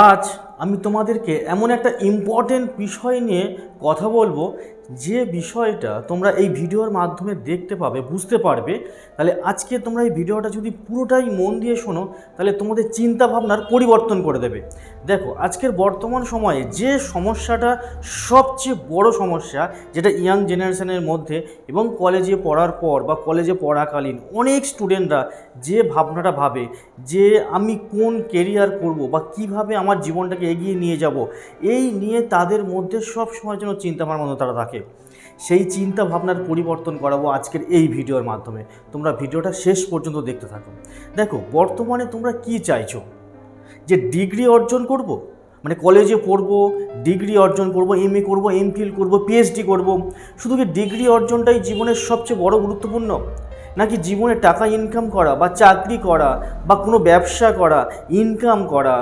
আজ আমি তোমাদেরকে এমন একটা ইম্পর্টেন্ট বিষয় নিয়ে কথা বলব যে বিষয়টা তোমরা এই ভিডিওর মাধ্যমে দেখতে পাবে, বুঝতে পারবে, তাহলে আজকে তোমরা এই ভিডিওটা যদি পুরোটাই মন দিয়ে শোনো, তাহলে তোমাদের চিন্তা ভাবনার পরিবর্তন করে দেবে। দেখো, আজকের বর্তমান সময়ে যে সমস্যাটা সবচেয়ে বড় সমস্যা, যেটা ইয়াং জেনারেশনের মধ্যে এবং কলেজে পড়ার পর বা কলেজে পড়াকালীন অনেক স্টুডেন্টরা যে ভাবনাটা ভাবে যে আমি কোন কেরিয়ার করব বা কীভাবে আমার জীবনটাকে এগিয়ে নিয়ে যাব, এই নিয়ে তাদের মধ্যে সব সময় যেন চিন্তা ভাবনার মধ্যে তারা থাকে। সেই চিন্তা ভাবনার পরিবর্তন করাবো আজকের এই ভিডিওর মাধ্যমে। তোমরা ভিডিওটা শেষ পর্যন্ত দেখতে থাকো। দেখো, বর্তমানে তোমরা কি চাইছো? যে ডিগ্রি অর্জন করব? মানে কলেজে পড়ব, ডিগ্রি অর্জন করব এম এ করব এম ফিল করব পিএইচডি করব। শুধু কি ডিগ্রি অর্জনটাই জীবনের সবচেয়ে বড় গুরুত্বপূর্ণ? নাকি জীবনে টাকা ইনকাম করা বা চাকরি করা বা কোনো ব্যবসা করা ইনকাম করা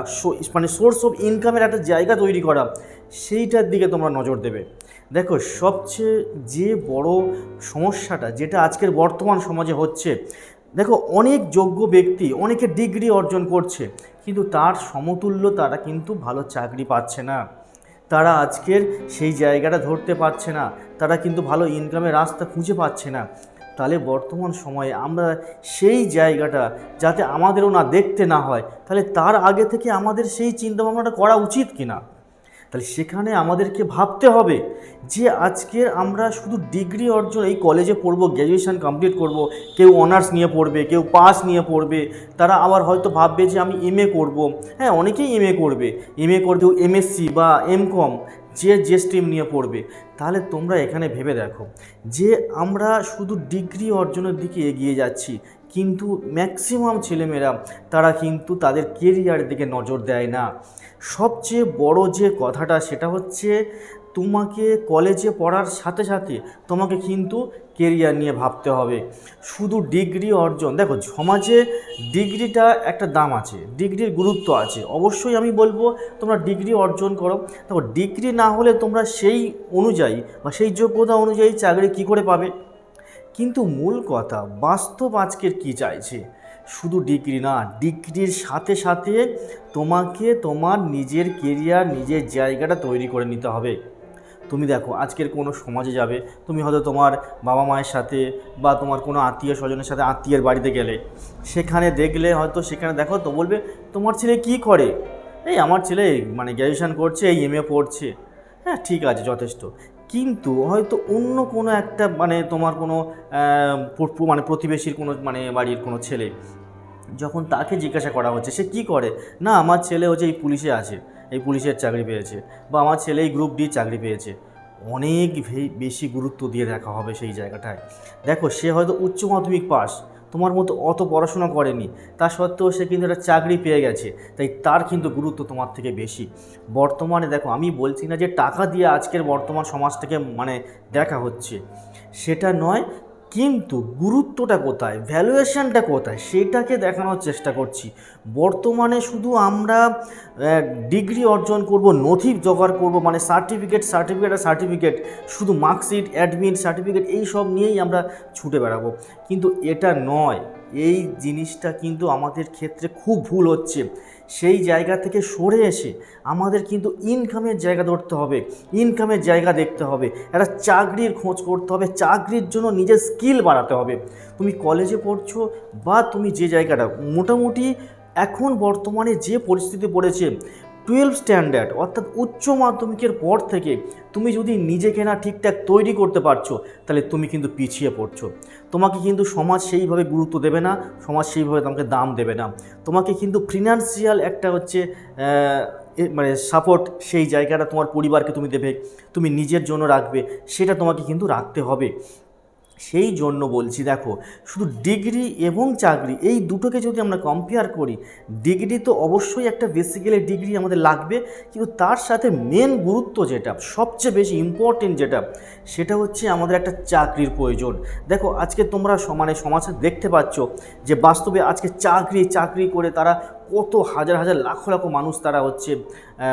মানে সোর্স অফ ইনকামের একটা জায়গা তৈরি করা, সেইটার দিকে তোমরা নজর দেবে। দেখো, সবচেয়ে যে বড় সমস্যাটা যেটা আজকের বর্তমান সমাজে হচ্ছে, দেখো, অনেক যোগ্য ব্যক্তি অনেকে ডিগ্রি অর্জন করছে, কিন্তু তার সমতুল্য তারা কিন্তু ভালো চাকরি পাচ্ছে না। তারা আজকের সেই জায়গাটা ধরতে পারছে না, তারা কিন্তু ভালো ইনকামের রাস্তা খুঁজে পাচ্ছে না। তাহলে বর্তমান সময়ে আমরা সেই জায়গাটা যাতে আমাদেরও না দেখতে না হয়, তাহলে তার আগে থেকে আমাদের সেই চিন্তাভাবনাটা করা উচিত কি না তাহলে সেখানে আমাদেরকে ভাবতে হবে যে আজকে আমরা শুধু ডিগ্রি অর্জন এই কলেজে পড়ব, গ্র্যাজুয়েশন কমপ্লিট করব, কেউ অনার্স নিয়ে পড়বে, কেউ পাস নিয়ে পড়বে, তারা আবার হয়তো ভাববে যে আমি এম এ করব। হ্যাঁ অনেকেই এম এ করবে, এম এ করবে এমএসসি বা এম কম যে যে স্ট্রিম নিয়ে পড়বে। তাহলে তোমরা এখানে ভেবে দেখো যে আমরা শুধু ডিগ্রি অর্জনের দিকে এগিয়ে যাচ্ছি কিন্তু ম্যাক্সিমাম ছেলেমেয়েরা, তারা কিন্তু তাদের কেরিয়ারের দিকে নজর দেয় না। সবচেয়ে বড় যে কথাটা, সেটা হচ্ছে তোমাকে কলেজে পড়ার সাথে সাথে তোমাকে কিন্তু কেরিয়ার নিয়ে ভাবতে হবে। শুধু ডিগ্রি অর্জন, দেখো সমাজে ডিগ্রিটা একটা দাম আছে ডিগ্রির গুরুত্ব আছে। অবশ্যই আমি বলব, তোমরা ডিগ্রি অর্জন করো। দেখো ডিগ্রি না হলে তোমরা সেই অনুযায়ী বা সেই যোগ্যতা অনুযায়ী চাকরি কী করে পাবে? কিন্তু মূল কথা, বাস্তব আজকের কী চাইছে? শুধু ডিগ্রি না, ডিগ্রির সাথে সাথে তোমাকে তোমার নিজের কেরিয়ার নিজের জায়গাটা তৈরি করে নিতে হবে। তুমি দেখো, আজকের কোনো সমাজে যাবে, তুমি হয়তো তোমার বাবা মায়ের সাথে বা তোমার কোনো আত্মীয় স্বজনের সাথে আত্মীয়ের বাড়িতে গেলে। সেখানে দেখলে হয়তো সেখানে দেখো তো বলবে, তোমার ছেলে কি করে? এই, আমার ছেলে মানে গ্র্যাজুয়েশন করছে, এই এম এ পড়ছে। হ্যাঁ ঠিক আছে, যথেষ্ট। কিন্তু হয়তো অন্য কোনো একটা মানে তোমার কোনো মানে প্রতিবেশীর কোনো মানে বাড়ির কোনো ছেলে যখন তাকে জিজ্ঞাসা করা হচ্ছে, সে কি করে? না, আমার ছেলে হচ্ছে এই পুলিশে আছে, এই পুলিশের চাকরি পেয়েছে বা আমার ছেলে এই গ্রুপ ডি চাকরি পেয়েছে। অনেক বেশি গুরুত্ব দিয়ে দেখা হবে সেই জায়গাটায়। দেখো, সে হয়তো উচ্চ মাধ্যমিক পাস তোমার মতো অত পড়াশোনা করেনি। তা সত্ত্বেও সে কিন্তু একটা চাকরি পেয়ে গেছে। তাই তার কিন্তু গুরুত্ব তোমার থেকে বেশি। বর্তমানে দেখো, আমি বলছি না যে টাকা দিয়ে আজকের বর্তমান সমাজটাকে মানে দেখা হচ্ছে। সেটা নয় কিন্তু গুরুত্বটা কোথায়? ভ্যালুয়েশনটা কোথায়? সেটাকে দেখানোর চেষ্টা করছি। বর্তমানে শুধু আমরা ডিগ্রি অর্জন করব, নথি জোগাড় করব মানে সার্টিফিকেট সার্টিফিকেট আর সার্টিফিকেট শুধু মার্কশিট অ্যাডমিট সার্টিফিকেট এই সব নিয়েই আমরা ছুটে বেড়াবো। কিন্তু এটা নয়। এই জিনিসটা কিন্তু আমাদের ক্ষেত্রে খুব ভুল হচ্ছে। সেই জায়গা থেকে সরে এসে আমাদের কিন্তু ইনকামের জায়গা ধরতে হবে। ইনকামের জায়গা দেখতে হবে। একটা চাকরির খোঁজ করতে হবে। চাকরির জন্য নিজের স্কিল বাড়াতে হবে। তুমি কলেজে পড়ছো বা তুমি যে জায়গাটা, মোটামুটি এখন বর্তমানে যে পরিস্থিতি পড়েছে টুয়েলভ স্ট্যান্ডার্ড, অর্থাৎ উচ্চ মাধ্যমিকের পর থেকে তুমি যদি নিজেকে না ঠিকঠাক তৈরি করতে পারছ, তাহলে তুমি কিন্তু পিছিয়ে পড়ছো। তোমাকে কিন্তু সমাজ সেইভাবে গুরুত্ব দেবে না, সমাজ সেইভাবে তোমাকে দাম দেবে না। তোমাকে কিন্তু ফিনান্সিয়াল একটা হচ্ছে মানে সাপোর্ট সেই জায়গাটা তোমার পরিবারকে তুমি দেবে, তুমি নিজের জন্য রাখবে, সেটা তোমাকে কিন্তু রাখতে হবে। সেই জন্য বলছি, দেখো, শুধু ডিগ্রি এবং চাকরি, এই দুটোকে যদি আমরা কম্পেয়ার করি, ডিগ্রি তো অবশ্যই একটা বেসিক্যালি ডিগ্রি আমাদের লাগবে, কিন্তু তার সাথে মেন গুরুত্ব যেটা, সবচেয়ে বেশি ইম্পর্টেন্ট যেটা, সেটা হচ্ছে আমাদের একটা চাকরির প্রয়োজন। দেখো, আজকে তোমরা সমানে সমাজে দেখতে পাচ্ছ যে বাস্তবে আজকে চাকরি চাকরি করে তারা কত হাজার হাজার লাখ লাখ মানুষ তারা হচ্ছে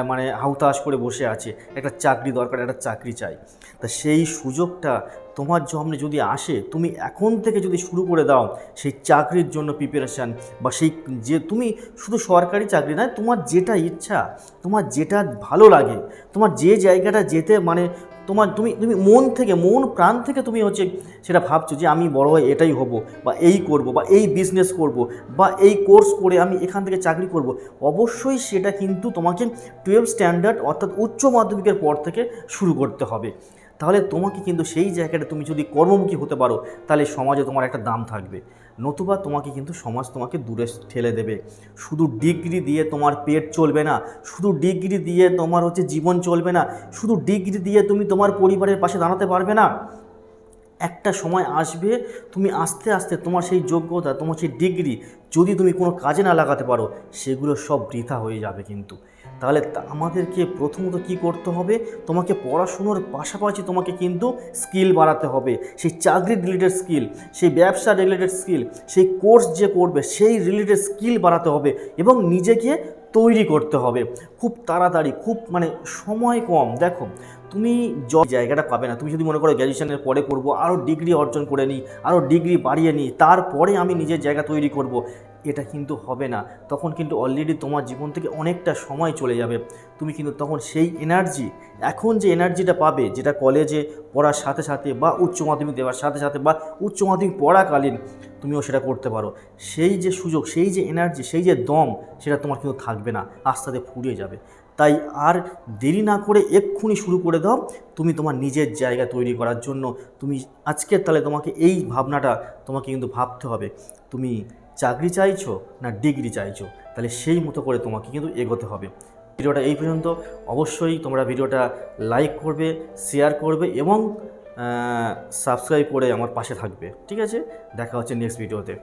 মানে হাউতাস করে বসে আছে। একটা চাকরি দরকার, একটা চাকরি চাই। তা সেই সুযোগটা তোমার সামনে যদি আসে, তুমি এখন থেকে যদি শুরু করে দাও সেই চাকরির জন্য প্রিপারেশান বা সেই যে তুমি শুধু সরকারি চাকরি নয়, তোমার যেটা ইচ্ছা, তোমার যেটা ভালো লাগে, তোমার যে জায়গাটা যেতে মানে তোমার তুমি তুমি মন থেকে, মন প্রাণ থেকে তুমি হচ্ছে সেটা ভাবছ যে আমি বড় হয়ে এটাই হব বা এই করব বা এই বিজনেস করব বা এই কোর্স করে আমি এখান থেকে চাকরি করব। অবশ্যই সেটা কিন্তু তোমাকে টুয়েলভ স্ট্যান্ডার্ড অর্থাৎ উচ্চ মাধ্যমিকের পর থেকে শুরু করতে হবে। তাহলে তোমাকে কিন্তু সেই জায়গাটা তুমি যদি কর্মমুখী হতে পারো, তাহলে সমাজে তোমার একটা দাম থাকবে। নতুবা তোমাকে কিন্তু সমাজ তোমাকে দূরে ঠেলে দেবে। শুধু ডিগ্রি দিয়ে তোমার পেট চলবে না, শুধু ডিগ্রি দিয়ে তোমার হচ্ছে জীবন চলবে না, শুধু ডিগ্রি দিয়ে তুমি তোমার পরিবারের পাশে দাঁড়াতে পারবে না। একটা সময় আসবে, তুমি আস্তে আস্তে তোমার সেই যোগ্যতা, তোমার সেই ডিগ্রি যদি তুমি কোনো কাজে না লাগাতে পারো, সেগুলো সব বৃথা হয়ে যাবে কিন্তু। তাহলে আমাদেরকে প্রথমত কি করতে হবে? তোমাকে পড়াশুনোর পাশাপাশি তোমাকে কিন্তু স্কিল বাড়াতে হবে। সেই চাকরি রিলেটেড স্কিল সেই ব্যবসা রিলেটেড স্কিল সেই কোর্স যে করবে, সেই রিলেটেড স্কিল বাড়াতে হবে এবং নিজেকে তৈরি করতে হবে। খুব তাড়াতাড়ি, খুব মানে সময় কম। দেখো তুমি জ জায়গাটা পাবে না। তুমি যদি মনে করো গ্র্যাজুয়েশনের পরে করব আরও ডিগ্রি অর্জন করে নিই আরও ডিগ্রি বাড়িয়ে নিই তারপরে আমি নিজের জায়গা তৈরি করব, এটা কিন্তু হবে না। তখন কিন্তু অলরেডি তোমার জীবন থেকে অনেকটা সময় চলে যাবে। তুমি কিন্তু তখন সেই এনার্জি এখন যে এনার্জিটা পাবে, যেটা কলেজে পড়ার সাথে সাথে বা উচ্চ মাধ্যমিক দেওয়ার সাথে সাথে বা উচ্চ মাধ্যমিক পড়াকালীন তুমিও সেটা করতে পারো। সেই যে সুযোগ, সেই যে এনার্জি সেই যে দম, সেটা তোমার কিন্তু থাকবে না। আস্তে আস্তে ফুরিয়ে যাবে। তাই আর দেরি না করে এক্ষুনি শুরু করে দাও। তুমি তোমার নিজের জায়গা তৈরি করার জন্য। তুমি আজকের তাহলে তোমাকে এই ভাবনাটা তোমাকে কিন্তু ভাবতে হবে। তুমি চাকরি চাইছো না ডিগ্রি চাইছো? তাহলে সেই মতো করে তোমাকে কিন্তু এগোতে হবে। ভিডিওটা এই পর্যন্ত। অবশ্যই তোমরা ভিডিওটা লাইক করবে, শেয়ার করবে এবং সাবস্ক্রাইব করে আমার পাশে থাকবে। ঠিক আছে? দেখা হচ্ছে নেক্সট ভিডিওতে